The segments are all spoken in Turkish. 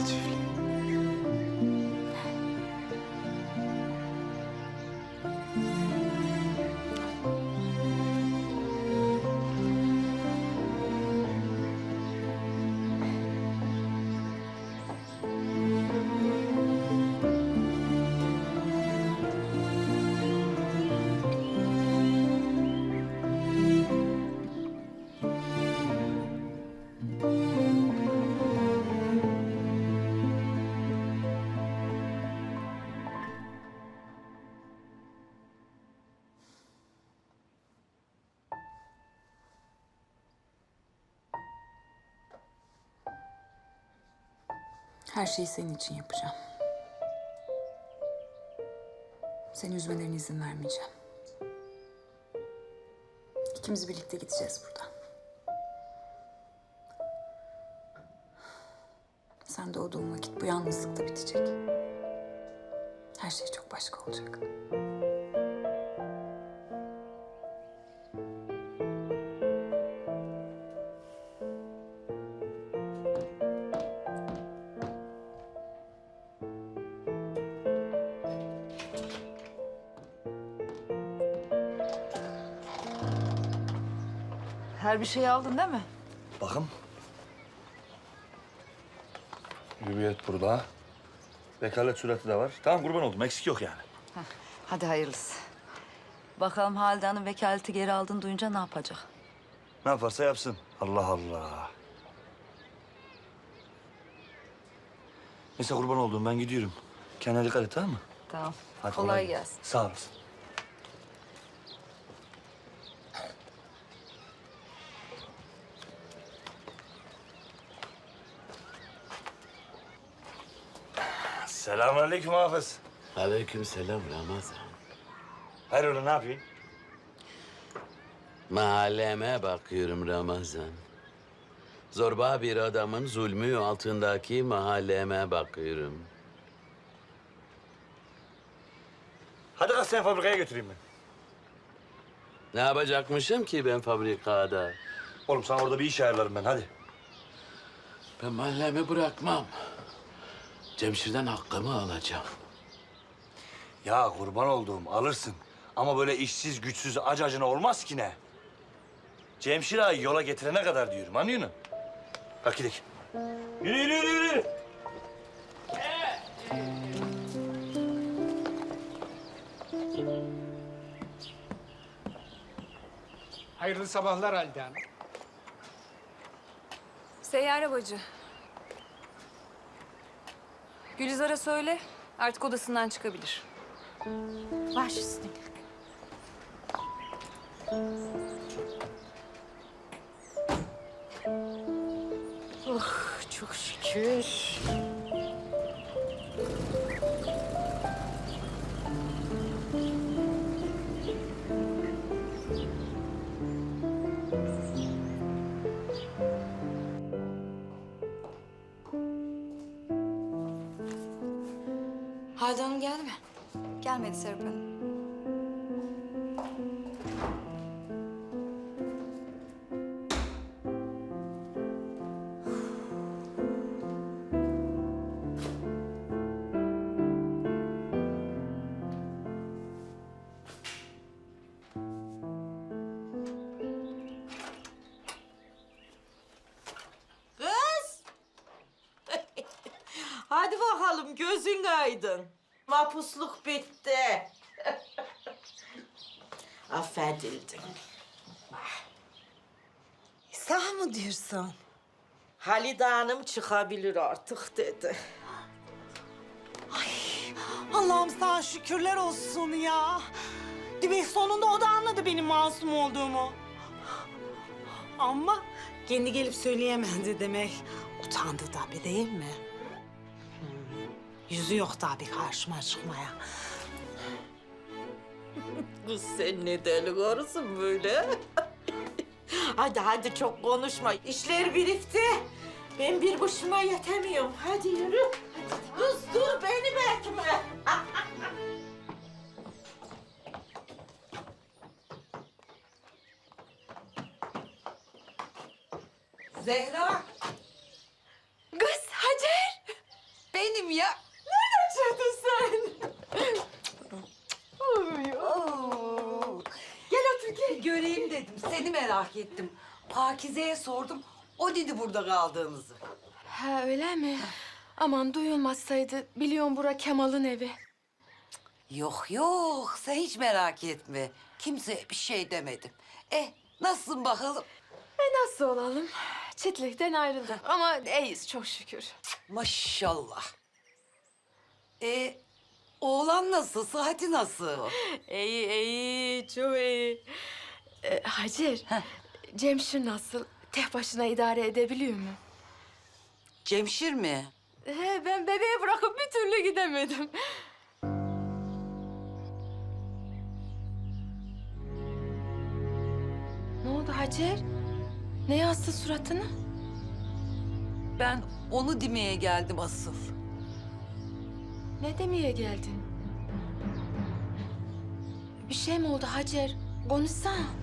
sportif. Her şeyi senin için yapacağım. Seni üzmelerine izin vermeyeceğim. İkimiz birlikte gideceğiz buradan. Sen doğduğun vakit bu yalnızlık da bitecek. Her şey çok başka olacak. Her bir şeyi aldın değil mi? Bakın. Hürriyet burada. Vekalet sureti de var. Tamam kurban oldum. Eksik yok yani. Hadi hayırlısı. Bakalım Halide Hanım vekaleti geri aldın duyunca ne yapacak? Ne yaparsa yapsın. Allah Allah. Neyse kurban oldum. Ben gidiyorum. Kendine dikkat et tamam mı? Tamam. Hadi kolay, gelsin. Sağ olasın. Selamünaleyküm Hafız. Aleykümselam Ramazan. Hayrola ne yapıyorsun? Mahalleme bakıyorum Ramazan. Zorba bir adamın zulmü altındaki mahalleme bakıyorum. Hadi kalk seni fabrikaya götüreyim ben. Ne yapacakmışım ki ben fabrikada? Oğlum sana orada bir iş ayarlarım ben hadi. Ben mahallemi bırakmam. Cemşir'den hakkımı alacağım. Ya kurban olduğum alırsın. Ama böyle işsiz güçsüz acı acına olmaz ki ne? Cemşir ağayı yola getirene kadar diyorum anlıyor musun? Kalk gidelim. Yürü yürü yürü yürü. Hayırlı sabahlar Halide Hanım. Seyyare bacı. Gülizar'a söyle artık odasından çıkabilir. Baş üstüne. Oh, çok şükür. Halide Hanım geldi mi? Gelmedi Serap Hanım. Kız! Hadi bakalım gözün aydın. Mapusluk bitti. Affedildin. Sağ mı diyorsun? Halide Hanım çıkabilir artık dedi. Allah'ım sana şükürler olsun ya. Demek sonunda o da anladı benim masum olduğumu. Ama kendi gelip söyleyemedi demek. Utandı tabii değil mi? Yüzü yok tabii karşıma çıkmaya. Kız sen ne deli karısın böyle? hadi hadi çok konuşma. İşler birikti. Ben bir başıma yetemiyorum. Hadi yürü. Hadi. Kız dur beni bekle. Zehra. Kız Hacer. benim ya. Seni merak ettim. Pakize'ye sordum. O dedi burada kaldığınızı. Ha öyle mi? Aman duyulmazsaydı biliyorum bura Kemal'ın evi. Yok yok sen hiç merak etme. Kimseye bir şey demedim. Eh nasılsın bakalım? E nasıl olalım? Çitlikten ayrıldık ama iyiyiz çok şükür. Maşallah. E oğlan nasıl? Sıhhati nasıl? İyi iyi çok iyi. E, Hacer, Cemşir nasıl? Tek başına idare edebiliyor mu? Cemşir mi? He, ben bebeği bırakıp bir türlü gidemedim. Ne oldu Hacer? Ne yazdı suratını? Ben onu demeye geldim asıl. Ne demeye geldin? Bir şey mi oldu Hacer? Konuşsana.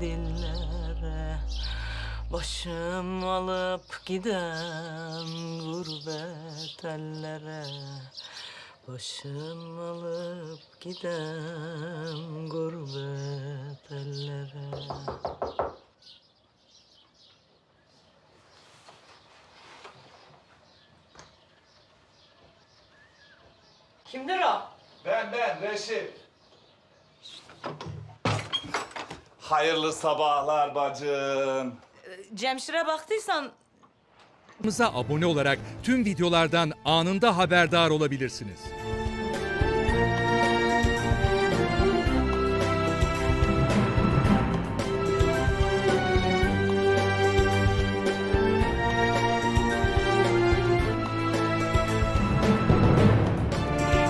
dilden Başım alıp giden gurbet ellere Başım alıp giden gurbet ellere Kimdir o? Ben ben Reşit. Hayırlı sabahlar bacım. Cemşir'e baktıysan Kanalımıza abone olarak tüm videolardan anında haberdar olabilirsiniz.